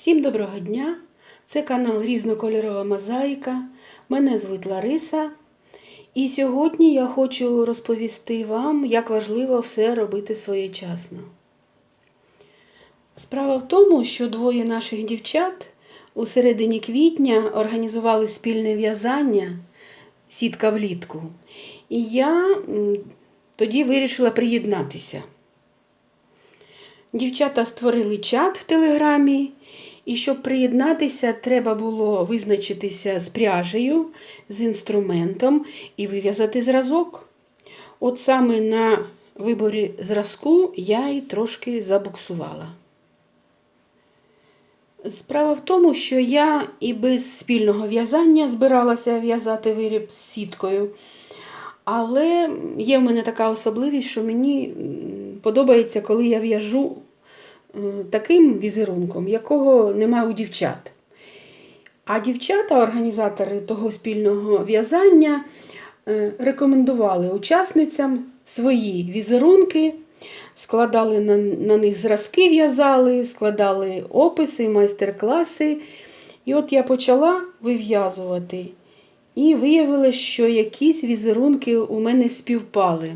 Всім доброго дня! Це канал Різнокольорова Мозаїка. Мене звуть Лариса. І сьогодні я хочу розповісти вам, як важливо все робити своєчасно. Справа в тому, що двоє наших дівчат у середині квітня організували спільне в'язання сітка влітку. І я тоді вирішила приєднатися. Дівчата створили чат в Телеграмі, і щоб приєднатися, треба було визначитися з пряжею, з інструментом і вив'язати зразок. От саме на виборі зразку я і трошки забуксувала. Справа в тому, що я і без спільного в'язання збиралася в'язати виріб з сіткою. Але є в мене така особливість, що мені подобається, коли я в'яжу таким візерунком, якого немає у дівчат. А дівчата, організатори того спільного в'язання, е, рекомендували учасницям свої візерунки, складали на, на них зразки, в'язали, складали описи, майстер-класи. І от я почала вив'язувати. І виявилось, що якісь візерунки у мене співпали.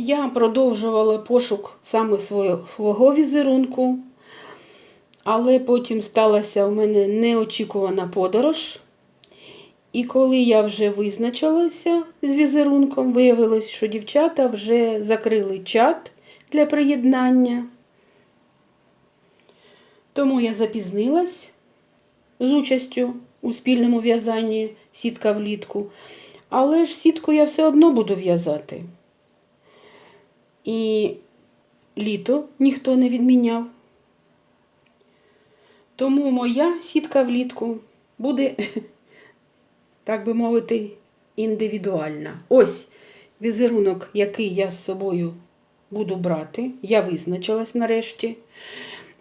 Я продовжувала пошук саме свого, візерунку, але потім сталася у мене неочікувана подорож. І коли я вже визначилася з візерунком, виявилось, що дівчата вже закрили чат для приєднання. Тому я запізнилась з участю у спільному в'язанні сітка влітку. Але ж сітку я все одно буду в'язати. І літо ніхто не відміняв. Тому моя сітка влітку буде, так би мовити, індивідуальна. Ось візерунок, який я з собою буду брати. Я визначилась нарешті.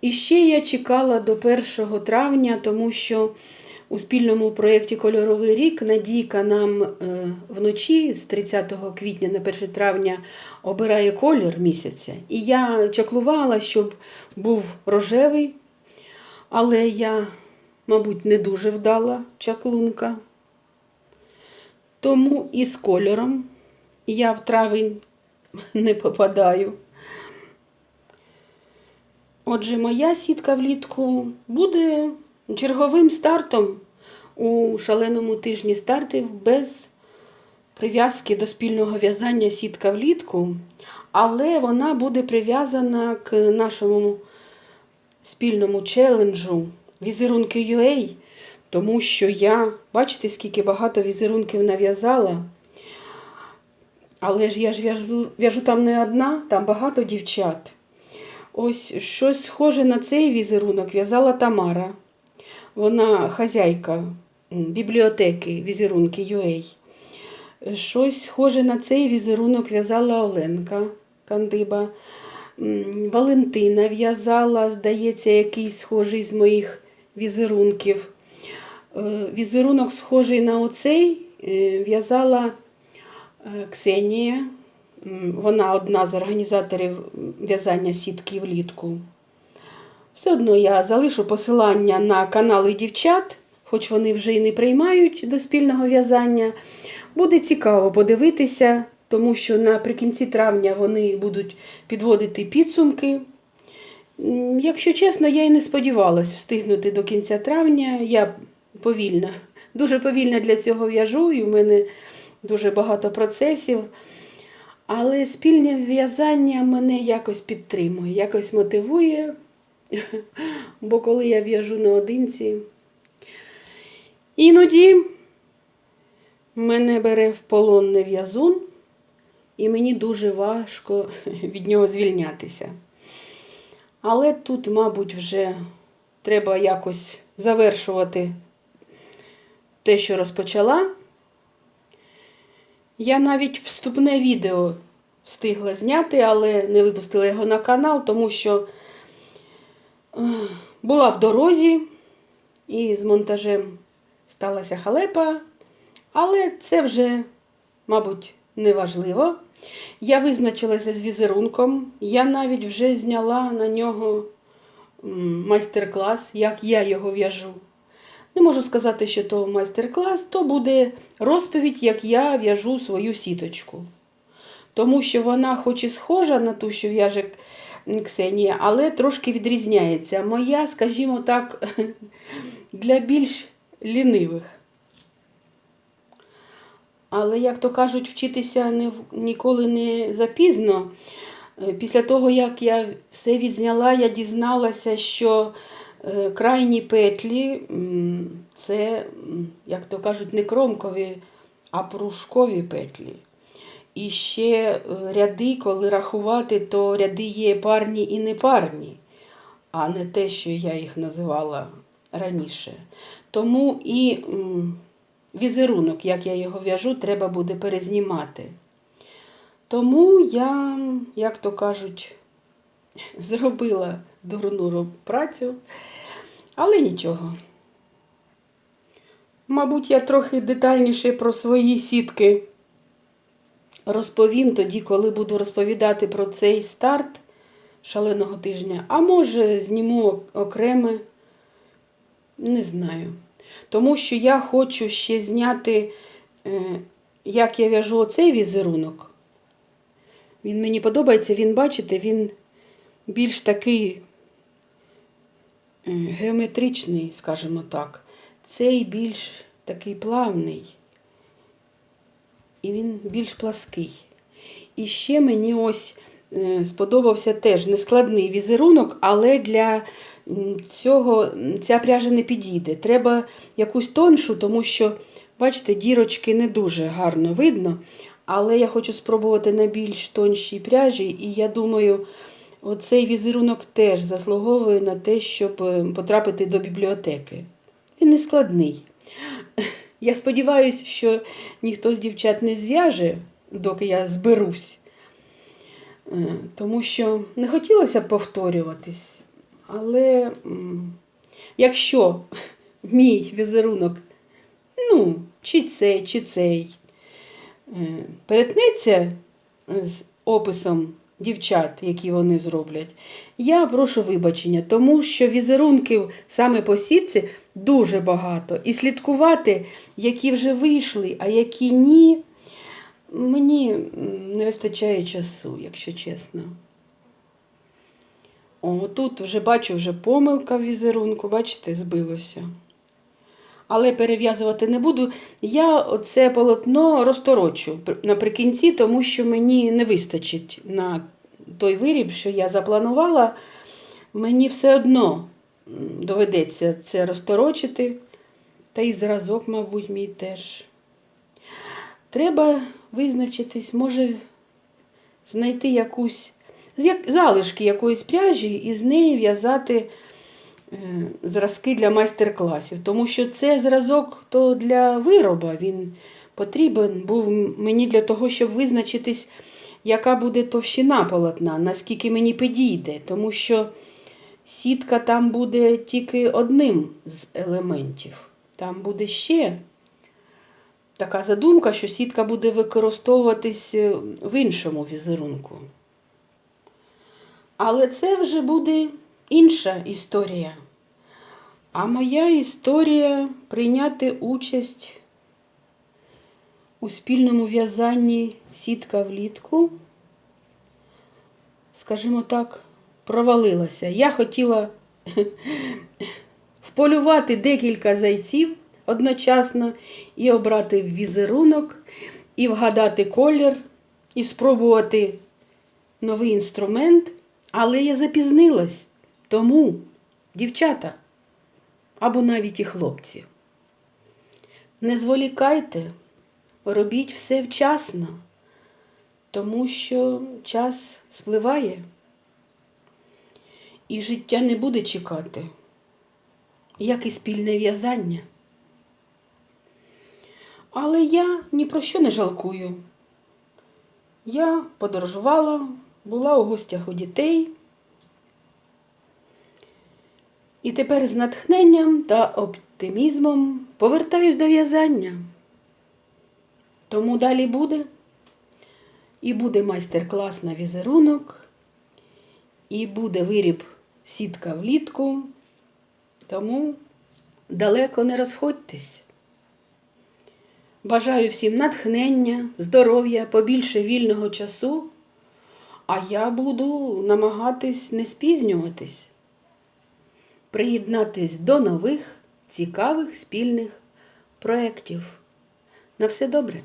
І ще я чекала до 1 травня, тому що у спільному проєкті Кольоровий рік Надійка нам е, вночі з 30 квітня на 1 травня обирає колір місяця. І я чаклувала, щоб був рожевий, але я, мабуть, не дуже вдала чаклунка. Тому і з кольором я в травень не попадаю. Отже, моя сітка влітку буде черговим стартом у шаленому тижні стартів без прив'язки до спільного в'язання сітка влітку, але вона буде прив'язана к нашому спільному челенджу візерунки UA, тому що я, бачите, скільки багато візерунків нав'язала. Але ж я ж в'яжу, в'яжу там не одна, там багато дівчат. Ось щось схоже на цей візерунок в'язала Тамара. Вона хазяйка бібліотеки візерунки UA. Щось схоже на цей візерунок в'язала Оленка Кандиба. Валентина в'язала, здається, якийсь схожий з моїх візерунків. Е, Візерунок схожий на оцей е, в'язала е, Ксенія. Вона одна з організаторів в'язання сітки влітку. Все одно я залишу посилання на канали дівчат, хоч вони вже і не приймають до спільного в'язання. Буде цікаво подивитися, тому що наприкінці травня вони будуть підводити підсумки. Якщо чесно, я і не сподівалась встигнути до кінця травня. Я повільно, дуже повільно для цього в'яжу, і в мене дуже багато процесів. Але спільне в'язання мене якось підтримує, якось мотивує. Бо коли я в'яжу наодинці, іноді мене бере в полон нев'язун, і мені дуже важко від нього звільнятися. Але тут, мабуть, вже треба якось завершувати те, що розпочала. Я навіть вступне відео встигла зняти, але не випустила його на канал, тому що була в дорозі і з монтажем сталася халепа. Але це вже, мабуть, не важливо. Я визначилася з візерунком. Я навіть вже зняла на нього майстер-клас, як я його в'яжу. Не можу сказати, що то майстер-клас, то буде розповідь, як я в'яжу свою сіточку. Тому що вона хоч і схожа на ту, що в'яже Ксенія, але трошки відрізняється. Моя, скажімо так, для більш лінивих. Але, як то кажуть, вчитися не, ніколи не запізно. Е, Після того, як я все відзняла, я дізналася, що е, крайні петлі це, як то кажуть, не кромкові, а пружкові петлі. І ще е, ряди, коли рахувати, то ряди є парні і непарні, а не те, що я їх називала раніше. Тому і візерунок, як я його в'яжу, треба буде перезнімати. Тому я, як то кажуть, зробила дурну працю, але нічого. Мабуть, я трохи детальніше про свої сітки розповім тоді, коли буду розповідати про цей старт шаленого тижня. А може, зніму окреме, не знаю. Тому що я хочу ще зняти, е, як я в'яжу оцей візерунок. Він мені подобається, він, бачите, він більш такий е, геометричний, скажімо так. Цей більш такий плавний. І він більш плаский. І ще мені ось е, сподобався теж нескладний візерунок, але для цього ця пряжа не підійде. Треба якусь тоншу, тому що, бачите, дірочки не дуже гарно видно. Але я хочу спробувати на більш тоншій пряжі, і я думаю, оцей візерунок теж заслуговує на те, щоб е, потрапити до бібліотеки. Він не складний. Я сподіваюся, що ніхто з дівчат не зв'яже, доки я зберусь. Е, Тому що не хотілося повторюватись. Але якщо мій візерунок, ну, чи цей, чи цей, е, перетнеться з описом дівчат, які вони зроблять, я прошу вибачення, тому що візерунків саме по сітці дуже багато. І слідкувати, які вже вийшли, а які ні, мені не вистачає часу, якщо чесно. О, тут вже бачу вже помилка в візерунку, бачите, збилося. Але перев'язувати не буду. Я оце полотно розторочу наприкінці, тому що мені не вистачить на той виріб, що я запланувала. Мені все одно доведеться це розторочити. Та і зразок, мабуть, мій теж. Треба визначитись, може знайти якусь як- залишки якоїсь пряжі і з неї в'язати е, зразки для майстер-класів. Тому що це зразок то для вироба, він потрібен був мені для того, щоб визначитись, яка буде товщина полотна, наскільки мені підійде. Тому що сітка там буде тільки одним з елементів. Там буде ще така задумка, що сітка буде використовуватись е, в іншому візерунку. Але це вже буде інша історія. А моя історія прийняти участь у спільному в'язанні сітка влітку, скажімо так, провалилася. Я хотіла вполювати декілька зайців одночасно і обрати візерунок, і вгадати колір, і спробувати новий інструмент, але я запізнилась. Тому, дівчата, або навіть і хлопці, не зволікайте, робіть все вчасно, тому що час спливає, і життя не буде чекати, як і спільне в'язання. Але я ні про що не жалкую. Я подорожувала, була у гостях у дітей. І тепер з натхненням та оптимізмом повертаюсь до в'язання. Тому далі буде. І буде майстер-клас на візерунок, і буде виріб сітка влітку, тому далеко не розходьтесь. Бажаю всім натхнення, здоров'я, побільше вільного часу, а я буду намагатись не спізнюватись, приєднатись до нових цікавих спільних проєктів. На все добре!